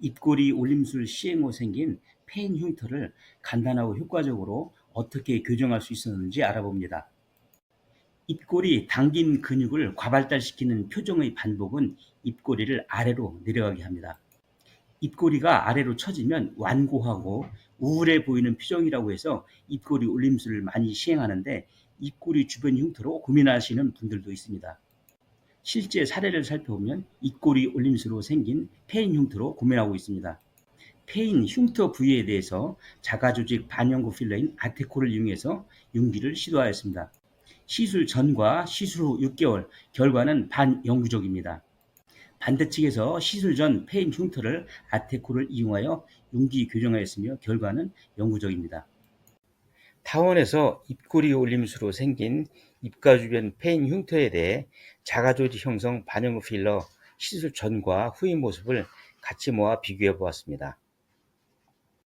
입꼬리 올림술 시행 후 생긴 페인 흉터를 간단하고 효과적으로 어떻게 교정할 수 있었는지 알아봅니다. 입꼬리 당긴 근육을 과발달시키는 표정의 반복은 입꼬리를 아래로 내려가게 합니다. 입꼬리가 아래로 처지면 완고하고 우울해 보이는 표정이라고 해서 입꼬리 올림술을 많이 시행하는데 입꼬리 주변 흉터로 고민하시는 분들도 있습니다. 실제 사례를 살펴보면 입꼬리 올림수로 생긴 페인 흉터로 고민하고 있습니다. 페인 흉터 부위에 대해서 자가조직 반영구 필러인 아테코를 이용해서 융기를 시도하였습니다. 시술 전과 시술 후 6개월, 결과는 반영구적입니다. 반대측에서 시술 전 페인 흉터를 아테코를 이용하여 융기 교정하였으며 결과는 영구적입니다. 타원에서 입꼬리 올림수로 생긴 입가 주변 페인 흉터에 대해 자가조직 형성 반영구 필러 시술 전과 후의 모습을 같이 모아 비교해 보았습니다.